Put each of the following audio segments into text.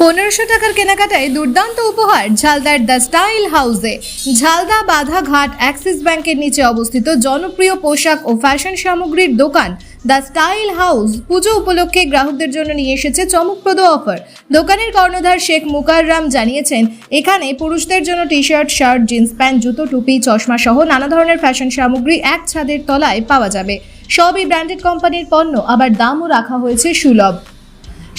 পনেরোশো টাকার কেনাকাটায় দুর্দান্ত উপহার ঝালদার দ্য স্টাইল হাউসে। ঝালদা বাধা ঘাট অ্যাক্সিস ব্যাংকের নিচে অবস্থিত জনপ্রিয় পোশাক ও ফ্যাশন সামগ্রীর দোকান দ্য স্টাইল হাউস পুজো উপলক্ষে গ্রাহকদের জন্য নিয়ে এসেছে চমকপ্রদ অফার। দোকানের কর্ণধার শেখ মুকাররাম জানিয়েছেন, এখানে পুরুষদের জন্য T shirt shirt, jeans, pant, জুতো, টুপি, চশমা সহ নানা ধরনের ফ্যাশন সামগ্রী এক ছাদের তলায় পাওয়া যাবে। সবই ব্র্যান্ডেড কোম্পানির পণ্য, আবার দামও রাখা হয়েছে সুলভ।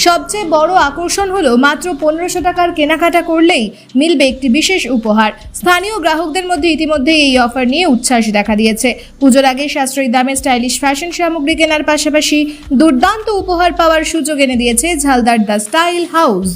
সবচেয়ে বড় আকর্ষণ হলো মাত্র পনেরোশো টাকার কেনাকাটা করলেই মিলবে একটি বিশেষ উপহার। স্থানীয় গ্রাহকদের মধ্যে ইতিমধ্যেই এই অফার নিয়ে উচ্ছ্বাস দেখা দিয়েছে। পুজোর আগে সাশ্রয়ী দামে স্টাইলিশ ফ্যাশন সামগ্রী কেনার পাশাপাশি দুর্দান্ত উপহার পাওয়ার সুযোগ এনে দিয়েছে ঝালদার the style house.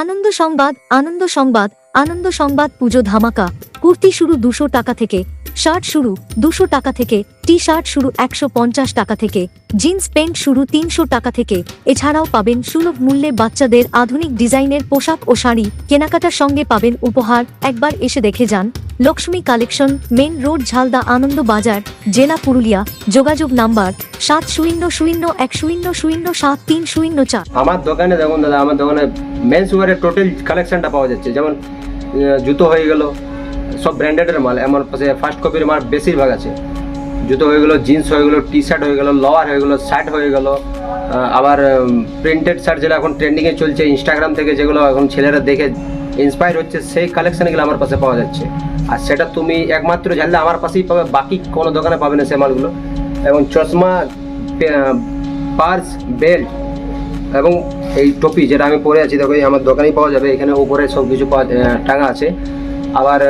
Ananda Sangbad Ananda Sangbad আনন্দ সংবাদ পুজো ধামাকা। কুর্তি শুরু দুশো টাকা থেকে, শার্ট শুরু দুশো টাকা থেকে টি শার্ট শুরু একশো পঞ্চাশ টাকা থেকে, জিন্স প্যান্ট শুরু তিনশো টাকা থেকে। এছাড়াও পাবেন সুলভ মূল্যে বাচ্চাদের আধুনিক ডিজাইনের পোশাক ও শাড়ি। কেনাকাটার সঙ্গে পাবেন উপহার। একবার এসে দেখে যান। Lakshmi collection, main road, Jhalda Ananda Bazar, জেলা পুরুলিয়া। যোগাযোগ নাম্বার সাত শূন্য শূন্য এক শূন্য শূন্য সাত তিন শূন্য চার। আমার দোকানে দেখুন দাদা, আমার দোকানে মেন্স ওয়ারের টোটাল কালেকশনটা পাওয়া যাচ্ছে। যেমন জুতো হয়ে গেল সব ব্র্যান্ডেডের মাল। আমার পাশে ফার্স্ট কপির মাল বেশিরভাগ আছে। জুতো হয়ে গেলো জিন্স হয়ে গেলো টি শার্ট হয়ে গেলো লোয়ার হয়ে গেলো শার্ট হয়ে গেলো আবার প্রিন্টেড শার্ট যেটা এখন ট্রেন্ডিংয়ে চলছে ইনস্টাগ্রাম থেকে যেগুলো এখন ছেলেরা দেখে ইন্সপায়ার হচ্ছে, সেই কালেকশনগুলো আমার পাশে পাওয়া যাচ্ছে। আর সেটা তুমি একমাত্র জানলে আমার পাশেই পাবে, বাকি কোনো দোকানে পাবে না সে মালগুলো। এবং চশমা পার্স বেল্ট এবং এই টপি যেটা আমি পরে আছি, দেখো আমার দোকানেই পাওয়া যাবে, এখানে উপরে সব কিছু পাওয়া টাঙা আছে। আবার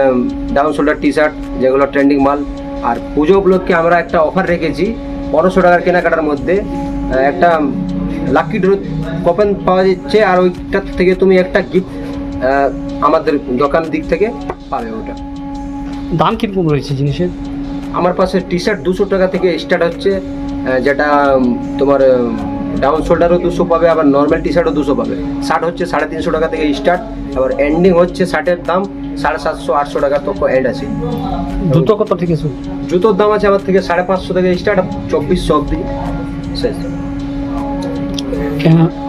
ডাউন শোল্ডার টি শার্ট যেগুলো ট্রেন্ডিং মাল। আর পুজো উপলক্ষে আমরা একটা অফার রেখেছি পনেরোশো টাকার কেনাকাটার মধ্যে। একটা লাকি ড্র কোপেন পাওয়া যাচ্ছে আর ওইটার থেকে তুমি একটা গিফট আমাদের দোকান দিক থেকে পাবে ওটা। দাম কীরকম রয়েছে জিনিসের? আমার পাশে টি শার্ট দুশো টাকা থেকে স্টার্ট হচ্ছে যেটা তোমার ডাউন শোল্ডারও দুশো পাবে আবার নর্মাল টি শার্টও দুশো পাবে। শার্ট হচ্ছে সাড়ে তিনশো টাকা থেকে স্টার্ট আবার এন্ডিং হচ্ছে শার্টের দাম। সাড়ে সাতশো আটশো টাকা তো এন্ড আছে। জুতো কত থেকে শুরু? জুতোর দাম আছে আমার থেকে সাড়ে পাঁচশো থেকে স্টার্ট চব্বিশশো অব্দি শেষ।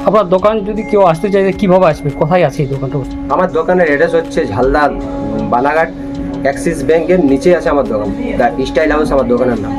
আপনার দোকান যদি কেউ আসতে চায় কীভাবে আসবে? কোথায় আছে এই দোকানটা? আমার দোকানের অ্যাড্রেস হচ্ছে ঝালদা বালাঘাট অ্যাক্সিস ব্যাংকের নিচে আছে আমার দোকান। দ্য স্টাইল হাউস আমার দোকানের নাম।